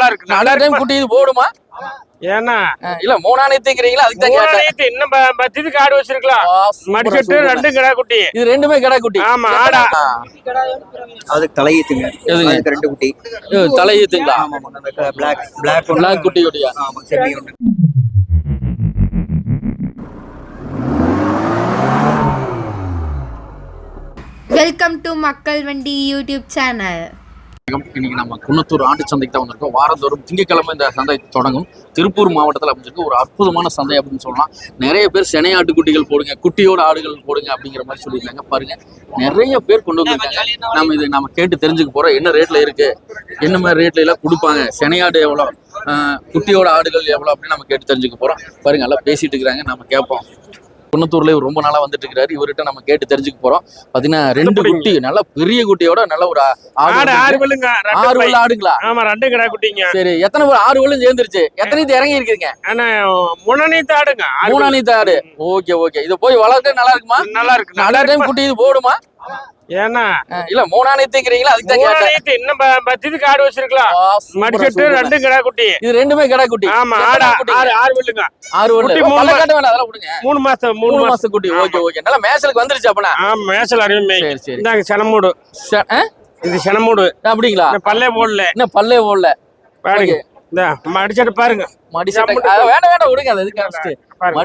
நல்லா இருக்கு. நல்லா டைம் குட்டி இது போடுமா? ஏன்னா இல்ல மூணாயிரத்துங்கிறீங்களா அதுக்கு தான் கேட்டேன். மூணாயிரத்து இன்னும் பத்துக்கு ஆடு வச்சிருக்கலாம். மடிச்சட்டு. ரெண்டும் கிடா குட்டி இது ரெண்டுமே கடா குட்டி? ஆமா, ஆடா. அதுக்கு தலையீத்துங்க? அதுக்கு ரெண்டு குட்டி. இது தலையீத்துங்களா? பிளாக் பிளாக் பிளாக் குட்டி குட்டியா? ஆமா செம்மி ஒன்று வெல்கம் டு மக்கள் வண்டி யூடியூப் சேனல் இன்னைக்கு நம்ம குன்னத்தூர் ஆண்டு சந்தைக்கு தான் வந்திருக்கோம். வாரந்தோறும் திங்கக்கிழமை இந்த சந்தை தொடங்கும். திருப்பூர் மாவட்டத்தில் அமைஞ்சிருக்கு ஒரு அற்புதமான சந்தை அப்படின்னு சொல்லலாம். நிறைய பேர் செனை ஆட்டுக்குட்டிகள் போடுங்க குட்டியோட ஆடுகள் போடுங்க அப்படிங்கிற மாதிரி சொல்லியிருக்காங்க. பாருங்க. நிறைய பேர் கொண்டு வந்திருக்காங்க. நம்ம இது நம்ம கேட்டு தெரிஞ்சுக்க போறோம். என்ன ரேட்ல இருக்கு? என்ன மாதிரி ரேட்ல எல்லாம் கொடுப்பாங்க? செனையாடு எவ்வளோ? ஆஹ் குட்டியோட ஆடுகள் எவ்வளோ அப்படின்னு நம்ம கேட்டு தெரிஞ்சுக்க போறோம். பாருங்க எல்லாம் பேசிட்டு இருக்கிறாங்க. நம்ம கேட்போம். குன்னத்தூர்ல இவர் ரொம்ப நாளா வந்துட்டு இருக்காரு. இவர்கிட்ட நம்ம கேட்டு தெரிஞ்சுக்க போறோம். பாத்தீங்கன்னா ரெண்டு குட்டி நல்ல பெரிய குட்டியோட நல்ல ஒரு ஆடு ஆறு. பல்லுங்க ஆறு ரெண்டு. உள்ள ஆடுங்களா? ஆமா ரெண்டும் கிடா குட்டிங்க. சரி எத்தனை பேர் ஆறு வல்லும் சேர்ந்துருச்சு எத்தனை இது இறங்கி இருக்கீங்க ஆனா முன்னணித்து ஆடுங்க. ஆறு மூணா நீத்த ஆடு. Okay okay. இது போய் வளர்க்க நல்லா இருக்குமா. நல்லா இருக்கு. நல்ல டைம் குட்டி இது போடுமா? ஏன்னா இல்ல மூணா நீத்துங்கிறீங்களா அதுக்கு மூணாயிரத்து இன்னும் ப- பத்துக்கு ஆடு வச்சிருக்கலாம். மடிச்சட்டு. ரெண்டும் கிடா குட்டி இது ரெண்டுமே கடா குட்டி ஆமா குட்டி? ஆறு ஆறு பல்லுங்க ஆறு குட்டி மூணு அதெல்லாம் விடுங்க. மூணு மாசம் மூணு மாசம். குட்டி. Okay okay. நல்லா மேசலுக்கு வந்துருச்சு அப்பனா? ஆமா மேசல் அருமை. சரி சரி. இந்தாங்க செனமூடு? இது செனமூடு. அப்படிங்களா? பல்லே போடல. இன்னும் பல்லே போடல. பாருங்க. இந்த மடிச்சட்டு பாருங்க. மடி ஜம்முன்னு செட்டு அஹ் வேண்டாம் வேண்டாம் விடுங்க அது எதுக்கு ஃபர்ஸ்ட் பாருங்க.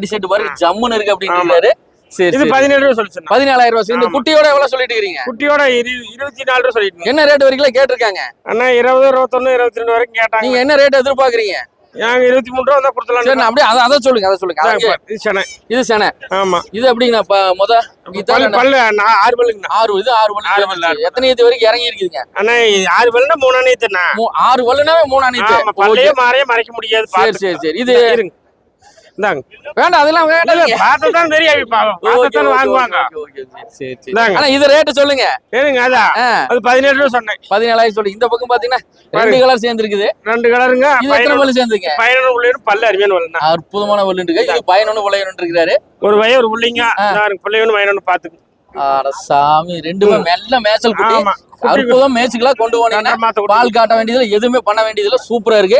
ஜம்முன்னு இருக்கு அப்படின்றாரு சரி இது பதினேழு ரூபா சொல்லிச்சு பதினாலாயிரம் ரூபாய் இந்த. குட்டியோட எவ்வளவு சொல்லிட்டு இருக்கீங்க? குட்டியோட இரு- இருபத்தி நாலு ரூபா சொல்லிட்டு என்ன ரேட் வரைக்கும் கேட்டிருக்காங்க? அண்ணா இருபது இருபத்தொன்னு இருபத்தி ரெண்டு வரைக்கும் கேட்டாங்க. நீங்க என்ன ரேட் எதிர்பார்க்கறீங்க? நாங்க இருபத்தி மூணு ரூபா தான் கொடுத்தலாம் சரி அப்படியே அதை அதை சொல்லுங்க அதை சொல்லுங்க. இது சென்னை இது சேனை. ஆமா. இது எப்படிங்கண்ணா முத? பல்லு ஆறு பல்லுங்கண்ணா. ஆறு இது ஆறு பல்லு, எத்தனை இது வரைக்கும் இறங்கி இருக்குதுங்க? அண்ணா ஆறு பல்லுனா மூணு மூ- ஆறு வல்லுனாவே மூணா பல்லையே மாறையே மறைக்க முடியாது சரி பாத்து சரி சரி. இது இந்தாங்க. வேண்டாம் அதெல்லாம் வேண்டாம். பார்த்து தான் தெரியும். பார்த்து தான் வாங்குவாங்க. சரி சரி. இந்தாங்க. ஆனா இது ரேட்டு சொல்லுங்க. ஏனுங்க அதான் அது பதினேழு ரூபா சொன்னேன். பதினேழாயிரம் சொல்லி. இந்த பக்கம் பாத்தீங்கன்னா ரெண்டு கலர் சேர்ந்துருக்குது. ரெண்டு கலருங்க இது எத்தனை பல்லு சேர்ந்துங்க பயணம் உள்ளேன்னு பல்லு அருமையான வரலண்ணா அற்புதமான வல்லு இருக்கு இது பயனொன்னு விளையணும் இருக்கிறாரு. ஒரு வய ஒரு பிள்ளைங்க பிள்ளைங்க பயணம்னு பாத்துக்கு ஆட சாமி ரெண்டுமே மெல்ல மேய்ச்சல் குட்டி. அற்புதம் மேய்ச்சிகளா கொண்டு போனீங்கன்னா. பால் காட்ட வேண்டியதுல எதுவுமே பண்ண வேண்டியதுல சூப்பரா இருக்கு.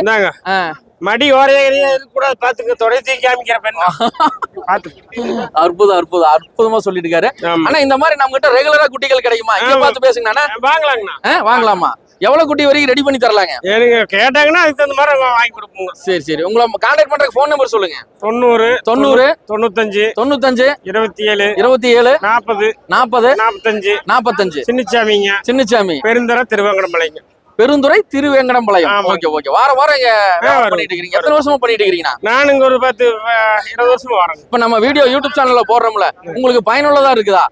மடி ஓரையா கூட பாத்துங்க தொடை தூக்கி காமிக்கிற பெண் பாத்து அற்புதம் அற்புதம் அற்புதமா சொல்லிட்டு இருக்காரு ஆனா இந்த மாதிரி நம்ம கிட்ட ரெகுலரா குட்டிகள் கிடைக்குமா? இங்க ஆமா. பார்த்து பேசுங்கண்ணா வாங்கலாங்கண்ணா. வாங்கலாமா? எவ்வளவு குட்டி வரைக்கும் ரெடி பண்ணி தரலாங்க? எனக்கு கேட்டாங்கன்னா அதுக்கு தகுந்த மாதிரி வாங்கி கொடுப்போங்க. சரி சரி. உங்களை கான்டாக்ட் பண்றதுக்கு ஃபோன் நம்பர் சொல்லுங்க. தொண்ணூறு தொண்ணூறு தொண்ணூத்தஞ்சு தொண்ணூத்தஞ்சு இருபத்தி ஏழு இருபத்தி ஏழு நாற்பது நாற்பது நாற்பத்தஞ்சு நாற்பத்தஞ்சு. சின்னச்சாமிங்க சின்னசாமி பெருந்தர திருவங்கடமலைங்க. பெருந்துறை திருவேங்கடம்பாளையம். ஓகே ஓகே வார வாரம் இங்க. பண்ணிட்டு இருக்கீங்க எத்தனை வருஷமா பண்ணிட்டு இருக்கீங்கண்ணா நான் இங்க ஒரு பத்து இருபது வருஷமா வரேங்க இப்ப நம்ம வீடியோ யூடியூப் சேனல்ல போடுறோம்ல உங்களுக்கு பயனுள்ளதா இருக்குதா?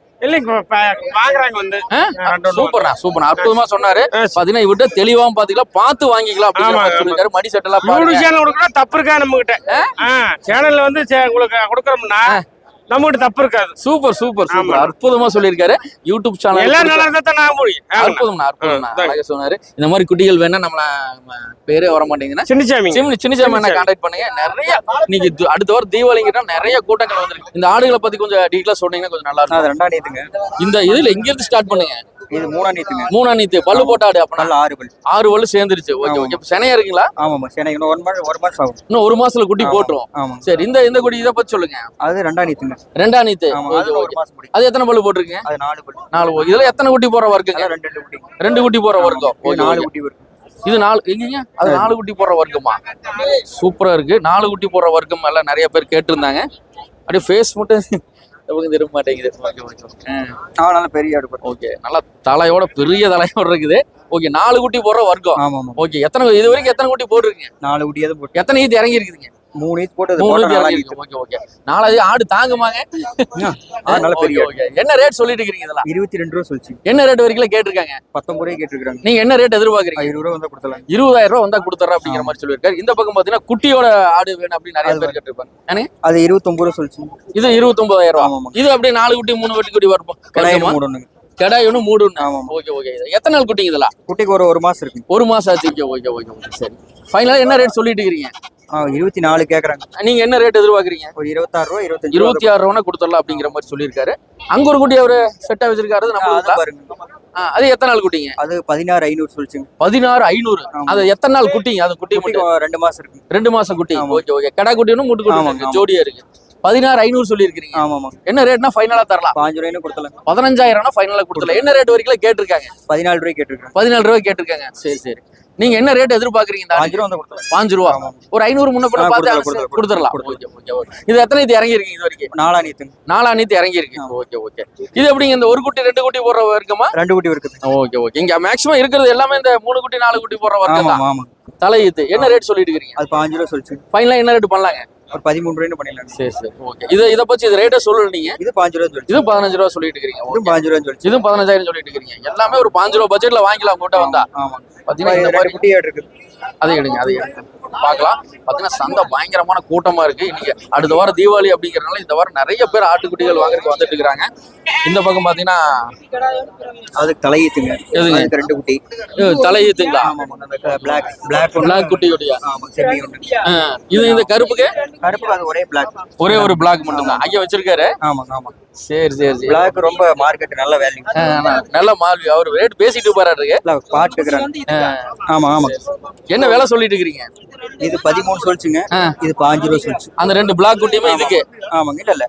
சூப்பர்ண்ணா சூப்பர் அற்புதமா சொன்னாரு. பாத்தீங்கன்னா இவர்கிட்ட தெளிவாவும் பாத்தீங்களா பார்த்து வாங்கிக்கலாம். சொல்லிருக்காரு மடி செட் எல்லாம் யூடியூப் பாருங்க. சேனல் கொடுக்கணும் தப்பு இருக்கா நம்ம கிட்ட சேனல்ல வந்து உங்களுக்கு கொடுக்குறோம்னா நம்ம கிட்ட தப்பு இருக்காது. Super super super. அற்புதமா சொல்லியிருக்காரு. யூடியூப் சேனல் எல்லாம் நல்லா இருந்தா தான் நான் முடியும். அற்புதம்ண்ணா ஆ, அழகா சொன்னாரு. இந்த மாதிரி குட்டிகள் வேணா நம்மள நம்ம பேரே வர மாட்டேங்குதுன்னா? சின்னச்சாமிங்க சின்ன சின்ன சாமி கான்டாக்ட் பண்ணுங்க. நிறைய து- அடுத்த வாரம் தீபாவளிங்கிட்ட நிறைய கூட்டங்கள் வந்திருக்கு. இந்த ஆடுகளை பத்தி கொஞ்சம் டீட்டெயிலா சொன்னீங்கன்னா கொஞ்சம் நல்லா அது இருக்கும் ரெண்டா நீத்துங்க இந்த இதுல இங்க இருந்து ஸ்டார்ட் பண்ணுங்க. இது மூணா நீத்துங்க மூணா நீத்து பல்லு போட்ட ஆடு அப்ப நல்ல ஆறு பல் ஆறு பல்லு சேர்ந்துருச்சு. ஓகே ஓகே இப்ப செனையா இருக்குங்களா? ஆமாம்மா சரி இன்னும் ஒரு மாதம் ஒரு மாதம் ஆகும். இன்னும் ஒரு மாசத்துல குட்டி. போட்டுரும். ஆமாம் சரி இந்த இந்த குட்டி இதை பத்தி சொல்லுங்க. அது ரெண்டா நீத்துங்க ரெண்டா நீத்து அது மாசம் எத்தனை பல்லு போட்டிருக்கீங்க அது நாலு பல் நாலு இதுல எத்தனை குட்டி போற வர்க்குங்க ரெண்டு ரெண்டு குட்டி. ரெண்டு குட்டி போற வர்க்கம் நாலு. குட்டி வரும் இது நாலு எங்கங்க? அது நாலு குட்டி போற வர்க்கமா சூப்பரா இருக்கு. நாலு குட்டி போற வர்க்கம் எல்லாம் நிறைய பேர் கேட்டிருந்தாங்க. அப்படியே ஃபேஸ் மட்டும் நமக்கு திரும்ப மாட்டேங்குது. நல்ல பெரிய ஆடு பல் ஓகே நல்லா தலையோட பெரிய தலையோட இருக்குது. ஓகே நாலு குட்டி போடுற வர்க்கம். ஓகே எத்தனை இது வரைக்கும் எத்தனை குட்டி போட்டிருக்கீங்க? நாலு குட்டி எதுவும் போட்டு எத்தனை ஈத்து இறங்கி இருக்குதுங்க மூணு ஈத்து போட்டு மூணு ஈத்து ஓகே ஓகே நாலாவது ஆடு தாங்குமாங்க? நல்ல பெரிய. என்ன ரேட் சொல்லிட்டு இருக்கீங்க இதெல்லாம்? இருபத்தி ரெண்டு ரூபா சொல்லிச்சு. என்ன ரேட் வரைக்கும் கேட்டிருக்காங்க? பத்தொன்பது ரூபாய் கேட்டிருக்காங்க நீங்க என்ன ரேட் எதிர்பார்க்கறீங்க? இருபது ரூபா வந்தா கொடுத்தலாம் இருபதாயிரம் ரூபாய் வந்தா கொடுத்துறேன் அப்படிங்கிற மாதிரி சொல்லியிருக்காரு. இந்த பக்கம் பாத்தீங்கன்னா குட்டியோட ஆடு வேணும் அப்படின்னு நிறைய பேர் கேட்டிருப்பாங்க. அது இருபத்தொன்பது ரூபா சொல்லிச்சு. இது இருபத்தொன்பதாயிரம் ஆமாம் இது அப்படியே நாலு குட்டி மூணு வெட்டி குட்டி வரும் மூணு ஒண்ணுங்க கெடாய் ஒன்று மூடு. ஓகே ஓகே எத்தனை நாள் குட்டிங்க இதெல்லாம்? குட்டிக்கு ஒரு ஒரு மாசம் இருக்கு. ஒரு மாசம் ஆச்சு. ஓகே ஓகே ஓகே சரி. ஃபைனலாக என்ன ரேட் சொல்லிட்டு இருக்கிறீங்க ஆ இருபத்தி நாலு கேக்குறாங்க. நீங்க என்ன ரேட் எதிர்பார்க்கறீங்க? ஒரு இருபத்தாறு ரூபா இருபத்தஞ்சு இருபத்தி ஆறு ரூபா கொடுத்துடலாம் அப்படிங்கிற மாதிரி சொல்லியிருக்காரு. அங்க ஒரு குட்டி அவரு செட்டா வச்சிருக்காரு. நம்ம அது. பாருங்க. எத்தனை நாள் குட்டிங்க? அது பதினாறு ஐநூறு சொல்லிச்சுங்க. பதினாறு ஐநூறு. அது எத்தனை நாள் குட்டிங்க? அது குட்டி ரெண்டு மாசம் இருக்கு. ரெண்டு மாசம் குட்டி. ஆமா. Okay okay. கடா குட்டி ஒன்று முட்டு குட்டி. ஜோடியா இருக்கு. பதினாறு ஐநூறு சொல்லியிருக்கீங்க ஆமா ஆமா. என்ன ரேட்னா ஃபைனலா தரலாம். பாஞ்சு ரூபாய்னு கொடுத்தலாம் பதினஞ்சாயிரம்னா ஃபைனலா கொடுத்துல என்ன ரேட் வரைக்கும் கேட்டிருக்காங்க? பதினாலு ரூபாய் கேட்டிருக்காங்க. பதினாலு ரூபாய் கேட்டிருக்காங்க. சரி சரி. நீங்க என்ன ரேட் எதிர்பார்க்கறீங்க பாஞ்சு ரூபா பாஞ்சு ரூபா. ஒரு ஐநூறு முன்ன பார்த்து கொடுத்துடலாம், இது எத்தனை இது இறங்கி இருக்கீங்க இது வரைக்கும்? நாலா நீத்துங்க நாலா நீத்து இறங்கி இருக்கு ஓகே ஓகே. இது எப்படிங்க? இந்த ஒரு குட்டி ரெண்டு குட்டி போடுற வர்க்கமா? ரெண்டு குட்டி இருக்குது ஓகே ஓகே. இங்க மேக்ஸிமம் இருக்கிறது எல்லாமே இந்த மூணு குட்டி நாலு குட்டி போடுற வர்க்கம் தான் தலையீத்து. என்ன ரேட் சொல்லிட்டு இருக்கீங்க அது பாஞ்சு ரூபா சொல்லிச்சு. ஃபைனலா என்ன ரேட் பண்ணலாங்க? ஒரு பதிமூணு ரூபாய்னு பண்ணிடலாம். சரி சரி. ஓகே இது இதை பத்தி இது ரேட்டை சொல்லல நீங்க. இது பாஞ்சு ரூபா சொல்லிச்சு இது பதினஞ்சு ரூபா சொல்லிட்டு இருக்கீங்க. இதுவும் பாஞ்சு ரூபா சொல்லிச்சு இதுவும் பதினஞ்சாயிரம் சொல்லிட்டு இருக்கீங்க. எல்லாமே ஒரு பாஞ்சு ரூபா பட்ஜெட்ல வாங்கிக்கலாம் உங்கள்கிட்ட வந்தா. பாத்தீங்கன்னா இந்த மாதிரி குட்டி ஏடு இருக்குது அதை எடுங்க அதை எடுங்க. பார்க்கலாம். பாத்தீங்கன்னா சந்தை பயங்கரமான கூட்டமா இருக்கு. இன்னைக்கு அடுத்த வாரம் தீபாவளி அப்படிங்கறதுனால இந்த வாரம் நிறைய பேர் ஆட்டுக்குட்டிகள் வாங்குறதுக்கு வந்துட்டு இருக்காங்க. இந்த பக்கம் பாத்தீங்கன்னா அதுக்கு தலையீத்துங்க. எதுங்க? ரெண்டு குட்டி. தலையீத்துங்களா? பிளாக் பிளாக் பிளாக் ஆ, இது இந்த கருப்புக்கு? அது ஒரே பிளாக் ஒரே ஒரு பிளாக் மட்டும்தான். ஐயா வச்சிருக்காரு? ஆமா ஆமா. சரி சரி சரி. பிளாக் ரொம்ப மார்க்கெட் நல்ல வேல்யூ நல்ல மால்வி அவர் ரேட் பேசிட்டு போறாரு இல்ல பாட்டுக்கிறாங்க ஆமா ஆமா. என்ன வேலை சொல்லிட்டு இருக்கிறீங்க? இது பதிமூணு சொல்லிச்சுங்க. இது பாஞ்சு ரூபா சொல்லிச்சு அந்த ரெண்டு பிளாக் குட்டியுமே இதுக்கு? ஆமாங்க. இல்ல இல்ல.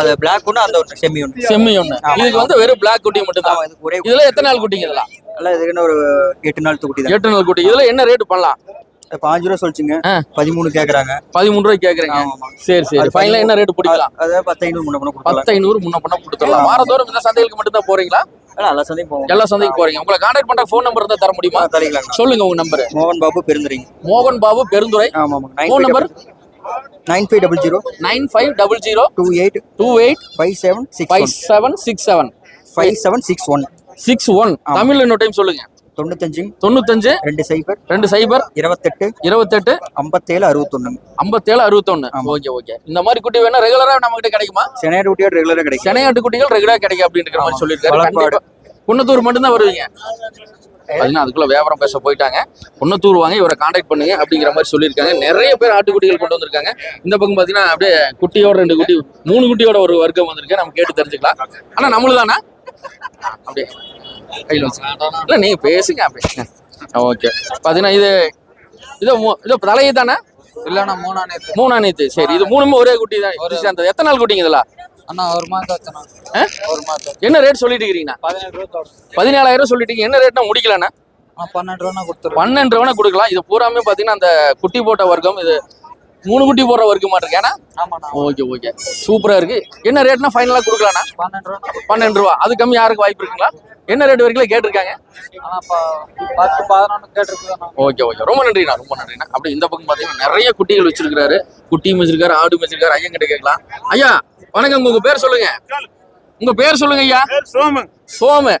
அது பிளாக் ஒன்று அந்த ஒன்று செம்மி ஒன்று செம்மி ஒண்ணு. இதுக்கு வந்து வெறும் பிளாக் குட்டி மட்டும் தான். இதுக்கு இதுல எத்தனை நாள் குட்டிங்க இதெல்லாம்? இல்ல இதுக்குன்னு ஒரு எட்டு நாள் குட்டி எட்டு நாள் குட்டி. இதுல என்ன ரேட் பண்ணலாம்? பாஞ்சு ரூபா சொல்லிச்சுங்க. பதிமூணு கேக்குறாங்க. பதிமூணு ரூபாய்க்கு கேக்குறீங்க. சரி சரி. ஃபைனலா என்ன ரேட் பிடிக்கலாம்? அதாவது பத்து ஐநூறு முன்ன பண்ண பத்து ஐநூறு முன்ன பண்ண கொடுத்துடலாம். வாரத்தோறும் இந்த சந்தைகளுக்கு மட்டும் தான் போறீங்களா எல்லா சந்தைக்கு போறீங்க. உங்களை கான்டாக்ட் பண்ற ஃபோன் நம்பர் தான் தர முடியுமா? சொல்லுங்க உங்க நம்பர் மோகன் பாபு பெருந்துறீங்க மோகன் Babu Perundurai phone number nine five double zero. Nine five double zero. Two eight. Two eight. Five seven six five seven six seven. Five seven six one. Six one. தமிழ்ல இன்னொரு time சொல்லுங்க. தொண்ணூத்தஞ்சு தொண்ணூத்தஞ்சு ரெண்டு சைபர் ரெண்டு சைபர் இருபத்தெட்டு இருபத்தெட்டு ஐம்பத்தேழு அறுபத்தொன்னு. ஐம்பத்தேழு அறுபத்தொன்னு. Okay okay. இந்த மாதிரி குட்டி வேணா ரெகுலரா நம்ம கிட்ட கிடைக்குமா? சென்னையோட குட்டியோட ரெகுலராக கிடைக்கும். செனையாட்டு குட்டிகள் ரெகுலரா கிடைக்கும் அப்படின்ற மாதிரி சொல்லியிருக்காரு குன்னத்தூர் மட்டும்தான் வருவீங்க? பார்த்தீங்கன்னா அதுக்குள்ள வியாபாரம் பேச போயிட்டாங்க. குன்னத்தூர் வாங்க இவரை காண்டாக்ட் பண்ணுங்க அப்படிங்கிற மாதிரி சொல்லியிருக்காங்க. நிறைய பேர் ஆட்டுக்குட்டிகள் கொண்டு வந்திருக்காங்க. இந்த பக்கம் பார்த்தீங்கன்னா அப்படியே குட்டியோட ரெண்டு குட்டி மூணு குட்டியோட ஒரு வர்க்கம் வந்திருக்கு. நம்ம கேட்டு தெரிஞ்சுக்கலாம். ஆனா நம்மளும் தானா அப்படியே. கையில் இல்லை நீங்க பேசுங்க அப்படியே ஓகே. பார்த்தீங்கன்னா இது இது இது தலையை தானே? இல்லண்ணா மூணா நேத்து. மூணா நேத்து. சரி இது மூணுமே ஒரே குட்டி தான். சேர்ந்தது எத்தனை நாள் குட்டிங்க இதெல்லாம்? அண்ணா ஒரு மாதம்? ஒரு மாதம் என்ன ரேட் சொல்லிட்டு தோட்டம் பதினேழாயிரம் சொல்லிட்டீங்க என்ன ரேட்னா முடிக்கலண்ணா? பன்னெண்டு ரூபா கொடுத்துருவோம் பன்னெண்டு ரூபா கொடுக்கலாம். இது பூராமே பார்த்தீங்கன்னா அந்த குட்டி போட்ட வர்க்கம் இது மூணு குட்டி போடுற வர்க்கம் மாட்டிருக்கு ஏன்னா? Okay okay. சூப்பரா இருக்கு. என்ன ரேட்னா ஃபைனலாக கொடுக்கலாண்ணா? பன்னெண்டு ரூபா பன்னெண்டு ரூபா. அது கம்மி யாருக்கு வாய்ப்பு இருக்குங்களா? என்ன ரேட் வரைக்கும் கேட்டிருக்காங்க? ஆனா ப- பத்து பதினொன்று கேட்டிருக்குதுண்ணா. Okay okay. ரொம்ப நன்றிண்ணா ரொம்ப நன்றிண்ணா. அப்படி இந்த பக்கம் பார்த்தீங்கன்னா நிறைய குட்டிகள் வச்சிருக்காரு குட்டியும் வச்சிருக்காரு ஆடும் வச்சிருக்காரு. ஐயன் கிட்ட கேட்கலாம். ஐயா வணக்கம் உங்க பேர் சொல்லுங்க. உங்க பேர் சொல்லுங்க ஐயா. பேர் சோமு. சோமு.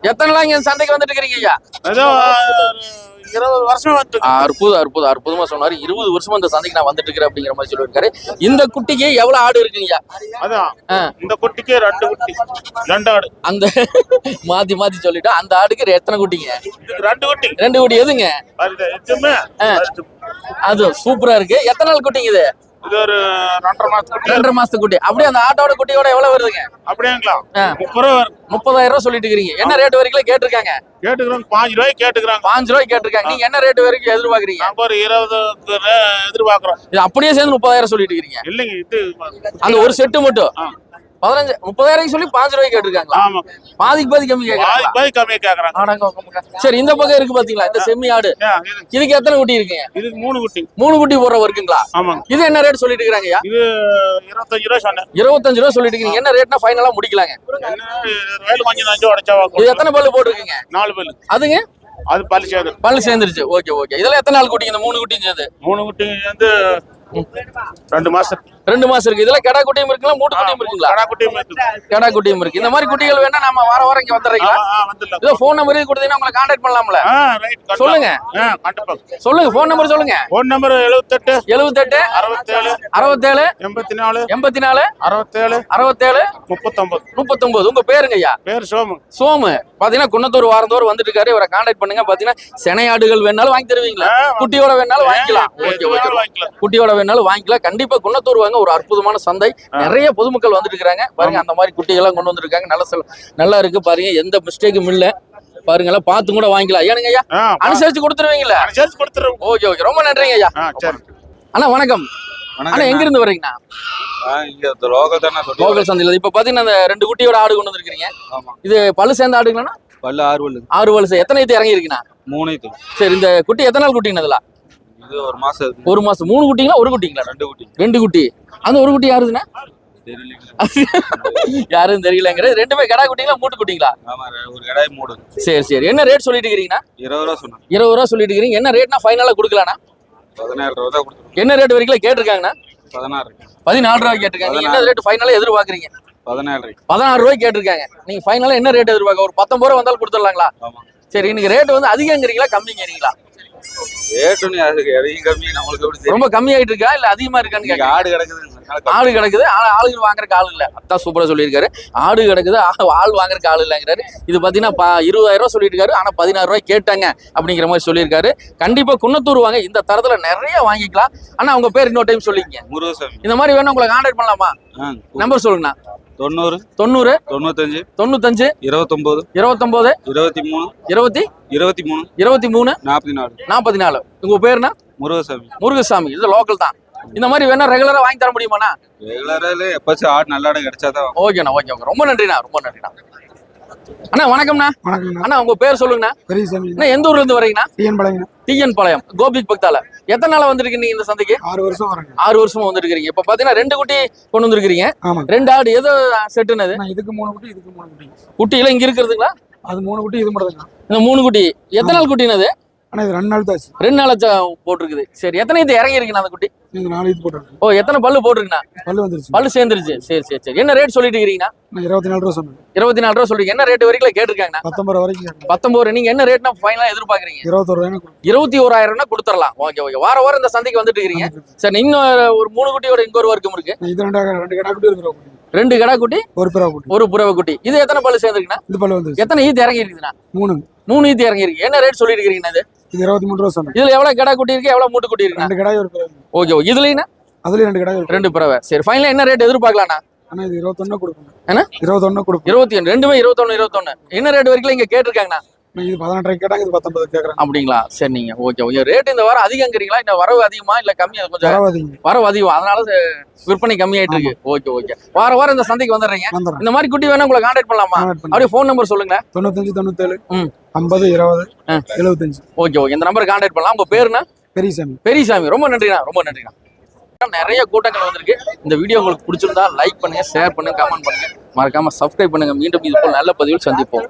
எத்தனை நாள் இங்க சந்தைக்கு வந்துட்டு இருக்கிறீங்க ஐயா? இருபது வருஷம் வந்து அற்புதம் அற்புதம் அற்புதமா சொன்னாரு. இருபது வருஷமா இந்த சந்தைக்கு நான் வந்துட்டு இருக்கிறேன் அப்படிங்கிற மாதிரி சொல்லியிருக்காரு. இந்த குட்டிக்கு எவ்வளவு ஆடு இருக்குங்கய்யா அதான். இந்த குட்டிக்கு ரெண்டு குட்டி. ரெண்டு ஆடு. அந்த மாத்தி மாத்தி சொல்லிட்டு அந்த ஆடுக்கு எத்தனை குட்டிங்க? இதுக்கு ரெண்டு குட்டி. ரெண்டு குட்டி எதுங்க. அது சூப்பரா இருக்கு. எத்தனை நாள் குட்டிங்க இது? இது ஒரு ரெண்டரை மாசத்து குட்டி. ரெண்டரை மாசத்து குட்டி. அப்படியே அந்த ஆட்டோட குட்டியோட எவ்வளவு வருதுங்க? அப்படியாங்களா. முப்பது ரூபா முப்பதாயிரம் ரூபாய் சொல்லிட்டு இருக்கிறீங்க. என்ன ரேட் வரைக்கும் கேட்டிருக்காங்க? கேட்டுக்கிறாங்க பாஞ்சு ரூபாய்க்கு கேட்டுக்கிறாங்க. பாஞ்சு ரூபாய்க்கு கேட்டிருக்காங்க. நீங்க என்ன ரேட் வரைக்கும் எதிர்பார்க்கறீங்க? நாங்க ஒரு இருபதுக்கு ரே- எதிர்பார்க்கிறோம். இது அப்படியே சேர்ந்து முப்பதாயிரம் சொல்லிட்டு இருக்கிறீங்க. இல்லைங்க இது அந்த ஒரு செட்டு மட்டும். பதினஞ்சு முப்பதாயிரம் சொல்லி பாஞ்சு ரூபாய்க்கு கேட்டிருக்காங்களா? ஆமா. பாதிக்கு பாதி கம்மி பாதி கேட்கறாங்களா பாதி கம்மியா கேக்குறாங்க. சரி இந்த பக்கம் இருக்கு பாத்தீங்களா? இந்த செம்மி ஆடு. இதுக்கு எத்தனை குட்டி இருக்குங்க? இதுக்கு மூணு குட்டி. மூணு குட்டி போடுற இருக்குங்களா ஆமாங்க. இது என்ன ரேட் சொல்லிட்டு இருக்காங்கய்யா இது இருபத்தஞ்சு ரூபா சொன்னேன். இருபத்தஞ்சு ரூபா சொல்லிட்டு இருக்கீங்க என்ன ரேட்னா ஃபைனலா முடிக்கலாங்க? இது எத்தனை பல்லு போட்டிருக்கீங்க? நாலு பல்லு. அதுங்க? அது பல்லு சேர்ந்து. பல்லு சேர்ந்துருச்சு. ஓகே ஓகே இதெல்லாம் எத்தனை நாள் குட்டிங்க? இந்த மூணு குட்டியும் சேர்ந்து? மூணு குட்டி வந்து ரெண்டு மாசம். ரெண்டு மாசம் இருக்கு. இதுல கடா குட்டியும் இருக்குங்களா மூட்டு குட்டியும் இருக்குங்களா கடா குட்டியும் இருக்குது. கடா குட்டியும் இருக்கு. இந்த மாதிரி குட்டிகள் வேணா நம்ம வார வாரம் இங்க வந்துடுறீங்களா. இதோ ஃபோன் நம்பர் கொடுத்தீங்கன்னா உங்களை கான்டாக்ட் பண்ணலாம்ல. சொல்லுங்க. சொல்லுங்க ஃபோன் நம்பர் சொல்லுங்க. ஃபோன் நம்பர் எழுபத்தெட்டு எழுபத்தெட்டு அறுபத்தேழு அறுபத்தேழு எண்பத்தி நாலு எண்பத்தி நாலு அறுபத்தேழு அறுபத்தேழு முப்பத்தொன்பது முப்பத்தொன்பது உங்க பேருங்க ஐயா. பேர் சோமு. சோமு. பாத்தீங்கன்னா குன்னத்தூர் வாரந்தோறும் வந்துட்டு இருக்காரு இவரை கான்டாக்ட் பண்ணுங்க. பாத்தீங்கன்னா செனையாடுகள் வேணாலும் வாங்கி தருவீங்களா? குட்டியோட வேணாலும் வாங்கிக்கலாம். குட்டியோட வேணாலும் வாங்கிக்கலாம். கண்டிப்பா குன்னத்தூர் வாங்க ஒரு அற்புதமான சந்தை. நிறைய பொதுமக்கள் வந்துட்டு இருக்காங்க பாருங்க அந்த மாதிரி குட்டிகள்லாம் கொண்டு வந்திருக்காங்க. நல்ல நல்லா இருக்கு பாருங்க. எந்த மிஸ்டேக்கும் இல்ல. பாருங்க எல்லாம் பார்த்து கூட வாங்கிக்கலாம். ஏனுங்க ஐயா அனுசரிச்சு கொடுத்துருவீங்களா? அனுசரிச்சு கொடுத்துருவோம். Okay okay. ரொம்ப நன்றிங்க ஐயா. அண்ணா வணக்கம். அண்ணா எங்க இருந்து வரீங்கண்ணா தொட்டி லோக்கல் சந்தையில. இப்ப பாத்தீங்கன்னா அந்த ரெண்டு குட்டியோட ஆடு கொண்டு வந்திருக்கீங்க இது பல்லு சேர்ந்த ஆடுங்களா பல்லு ஆறு பல்லு ஆறு வலசு எத்தனை இது இறங்கி இருக்குண்ணா மூணு சரி இந்த குட்டி எத்தனை நாள் குட்டிங்க இதுல? இது ஒரு மாசம் ஒரு மாசம். மூணு குட்டிங்களா? ஒரு குட்டிங்களா? ரெண்டு குட்டி. ரெண்டு குட்டி. அந்த ஒரு குட்டி யாருதுண்ணா? யாரும் தெரியலங்கிறது. ரெண்டுமே கடா குட்டிங்களா மூட்டு குட்டிங்களா? ஒரு கடாய் மூடு. சரி சரி. என்ன ரேட் சொல்லிட்டு இருக்கிறீங்கண்ணா? இருபது ரூபா சொன்னேன். இருபது ரூபா சொல்லிட்டு இருக்கிறீங்க. என்ன ரேட்னா ஃபைனலா கொடுக்கலாண்ணா? பதினாறு ரூபா என்ன ரேட் வரைக்கும் கேட்டிருக்காங்கண்ணா? பதினாறு. பதினாலு ரூபாய் கேட்டிருக்காங்க. என்ன ரேட் ஃபைனலா எதிர்பார்க்கறீங்க? பதினாறு பதினாறு ரூபாய் கேட்டிருக்காங்க. நீங்க ஃபைனலா என்ன ரேட் எதிர்பார்க்க? ஒரு பத்தொன்பது ரூபா வந்தாலும் கொடுத்துடலாங்களா? சரி இன்னைக்கு ரேட் வந்து அதிகங்கிறீங்களா கம்மிங்கிறீங்களா? ரேட்டு அதுக்கு எதையும் கம்மி நம்மளுக்கு எப்படி ரொம்ப கம்மியாயிட்டு இருக்கா? இல்ல அதிகமா இருக்கான்னு கேட்க ஆடு கிடக்குது. ஆடு கிடக்குது. ஆளுங்க வாங்குறதுக்கு ஆள் இல்ல. அதான் சூப்பரா சொல்லியிருக்காரு. ஆடு கிடக்குது. ஆள் வாங்குறதுக்கு ஆள் இல்லைங்கிறாரு. இது பாத்தீங்கன்னா இருபதாயிரம் ரூபாய் சொல்லிட்டு இருக்காரு ஆனா பதினாறு ரூபாய் கேட்டாங்க அப்படிங்கிற மாதிரி சொல்லியிருக்காரு. கண்டிப்பா குன்னத்தூர் வாங்க. இந்த தரத்துல நிறைய வாங்கிக்கலாம். ஆனா உங்க பேர் இன்னொரு டைம் சொல்லிக்கங்க. முருகசாமி. இந்த மாதிரி வேணும் உங்களை கான்டாக்ட் பண்ணலாமா? நம்பர் சொல்லுங்கண்ணா. தொண்ணூறு தொண்ணூறு தொண்ணூத்தஞ்சு தொண்ணூத்தஞ்சு இருபத்தொன்பது இருபத்தொன்பது இருபத்தி மூணு இருபத்தி இருபத்தி மூணு. இருபத்தி மூணு? நாற்பத்தி நாலு. நாற்பத்தி நாலு. உங்க பேருனா முருகசாமி. முருகசாமி. இது லோக்கல் தான். இந்த மாதிரி வேணா ரெகுலரா வாங்கி தர முடியுமாண்ணா? ரெகுலரால எப்பச்சும் ஆடு நல்ல ஆடு கிடைச்சாதான் ஓகேண்ணா ஓகே ஓகே. ரொம்ப நன்றிண்ணா ரொம்ப நன்றிண்ணா. அண்ணா வணக்கம்ண்ணா. வணக்கங்கண்ணா அண்ணா உங்க பேர் சொல்லுங்கண்ணா. பெரியசாமி. அண்ணா எந்த ஊர்ல இருந்து வரீங்கண்ணா டிஎன் பாளையங்கண்ணா டிஎன் பாளையம். கோபிக் பக்தால. எத்தனை நாளா வந்திருக்கீங்க நீங்க இந்த சந்தைக்கு? ஆறு வருஷம் வரேங்க ஆறு வருஷமா வந்திருக்கீங்க இப்ப பாத்தீங்கன்னா ரெண்டு குட்டி கொண்டு வந்திருக்கீங்க ரெண்டு ஆடு எது செட்டுனது நான் இதுக்கு மூணு குட்டி இதுக்கு மூணு குட்டி. குட்டியில இங்க இருக்கிறதுங்களா? அது மூணு குட்டி இது மட்டும் இந்த மூணு குட்டி. எத்தனை நாள் குட்டினது ஆனால் இது ரெண்டு நாள் தாச்சு ரெண்டு நாள் போட்டிருக்குது. சரி எத்தனை இது இறங்கி இருக்குண்ணா அந்த குட்டி? இது நாலு இது போட்டுருக்கேன் ஓ எத்தனை பல்லு போட்டிருக்குண்ணா? பல்லு வந்துருச்சு. பல்லு சேர்ந்துருச்சு. சரி சரி சரி. என்ன ரேட் சொல்லிட்டு இருக்கீங்கண்ணா நான் இருபத்தி நாலு ரூபா சொன்னேன் இருபத்தி நாலு ரூபா சொல்றீங்க. என்ன ரேட் வரைக்கும் கேட்டிருக்காங்கண்ணா? பத்தொன்பது ரூபா வரைக்கும் கேட்டேன். பத்தொன்பது நீங்க என்ன ரேட்னா ஃபைனலா எதிர்பார்க்கறீங்க? இருபத்தொரு ரூபாய்னு கொடுத்தேன். இருபத்தி ஓராயிரம்னா கொடுத்துடலாம் ஓகே ஓகே. வார வாரம் இந்த சந்தைக்கு வந்துட்டு இருக்கீங்க சரி இன்னும் ஒரு மூணு குட்டியோட ஒரு வர்க்கம் இருக்கு இது ரெண்டு ரெண்டு கடா குட்டி குட்டி. ரெண்டு கடா குட்டி ஒரு பிறவை குட்டி. ஒரு புறவை குட்டி. இது எத்தனை பல்லு சேர்ந்துருக்குண்ணா? இது பல்லு வந்துருச்சு எத்தனை ஈத்து இறங்கி இருக்குதுண்ணா மூணு. மூணு ஈத்து இறங்கி இருக்கு என்ன ரேட் சொல்லிட்டு இருக்கீங்கண்ணா இது? இது இருபத்தி மூணு ரூபா சொன்னேன். இதுல எவ்வளவு கடா குட்டி இருக்கு எவ்வளவு மூட்டு குட்டி இருக்குண்ணா? ரெண்டு கடாய் ஒரு பிறவை ஓகே ஓகே. இதுலயும் அதுலயும் ரெண்டு ஒரு ரெண்டு புறவை சரி ஃபைனலா என்ன ரேட் எதிர்பார்க்கலாம்ண்ணா? ஆனால் இது இருபத்தொன்னு கொடுப்பேன் என்ன? இருபத்தொன்னு கொடுப்பேன் இருபத்தி ஒன்று ரெண்டுமே இருபத்தொன்னு இருபத்தொன்னு. என்ன ரேட் வரைக்கும் இங்க கேட்டிருக்காங்கண்ணா? இது பதினெட்டரை கேட்டாங்க இது பத்தொன்பது கேட்குறேன் அப்படிங்களா? சரி நீங்க ஓகே ஓகே ரேட் இந்த வாரம் அதிகங்கிறீங்களா? இந்த வரவு அதிகமா? இல்ல கம்மி? கொஞ்சம் வரவு அதிகம். அதனால விற்பனை கம்மியாயிட்டு இருக்கு. ஓகே ஓகே வார வாரம் இந்த சந்தைக்கு வந்துடுறீங்க. இந்த மாதிரி குட்டி வேணா உங்களை கான்டாக்ட் பண்ணலாமா? அப்படியே ஃபோன் நம்பர் சொல்லுங்க தொண்ணூத்தஞ்சு தொண்ணூத்தேழு. ஐம்பது இருபது. எழுபத்தஞ்சு ஓகே ஓகே இந்த நம்பர் கான்டாக்ட் பண்ணலாம். உங்க பேருனா பெரியசாமி. பெரியசாமி. ரொம்ப நன்றிண்ணா ரொம்ப நன்றிண்ணா. நிறைய கூட்டங்கள் வந்திருக்கு. இந்த வீடியோ உங்களுக்கு பிடிச்சிருந்தா லைக் பண்ணுங்க ஷேர் பண்ணுங்க கமெண்ட் பண்ணுங்க. மறக்காம சப்ஸ்கிரைப் பண்ணுங்க. மீண்டும் இது போல் நல்ல பதிவில் சந்திப்போம்.